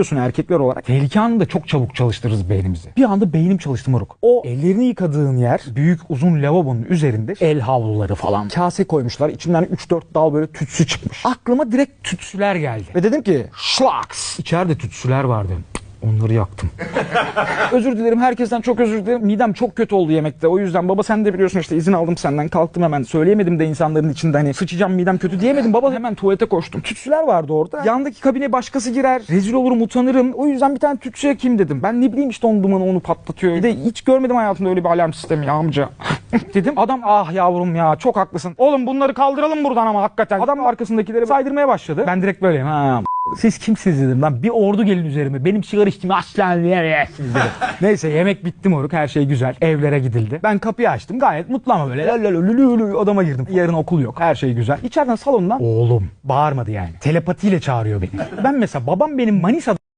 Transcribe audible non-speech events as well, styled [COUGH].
Biliyorsun erkekler olarak tehlike anında çok çabuk çalıştırırız beynimizi. Bir anda beynim çalıştı moruk. O ellerini yıkadığın yer büyük uzun lavabonun üzerinde el havluları falan. Kase koymuşlar. İçinden 3-4 dal böyle tütsü çıkmış. Aklıma direkt tütsüler geldi. Ve dedim ki şlaks. İçeride tütsüler vardı. Onları yaktım. [LAUGHS] özür dilerim herkesten çok özür dilerim. Midem çok kötü oldu yemekte. O yüzden baba sen de biliyorsun işte izin aldım senden. Kalktım hemen. Söyleyemedim de insanların içinde hani sıçacağım midem kötü diyemedim. Baba hemen tuvalete koştum. Tütsüler vardı orada. Yandaki kabine başkası girer. Rezil olurum utanırım. O yüzden bir tane tütsü yakayım dedim. Ben ne bileyim işte onun dumanı onu patlatıyor. Bir de hiç görmedim hayatımda öyle bir alarm sistemi ya amca. [LAUGHS] dedim adam ah yavrum ya çok haklısın. Oğlum bunları kaldıralım buradan ama hakikaten. Adam arkasındakileri saydırmaya başladı. Ben direkt böyleyim ha siz kimsiniz dedim lan bir ordu gelin üzerime benim sigara içtiğimi asla yiyemezsiniz dedim. [LAUGHS] Neyse yemek bitti moruk her şey güzel evlere gidildi. Ben kapıyı açtım gayet mutlu ama böyle lalalülülülü odama girdim. Yarın okul yok her şey güzel. İçeriden salondan oğlum bağırmadı yani telepatiyle çağırıyor beni. Ben mesela babam benim Manisa'da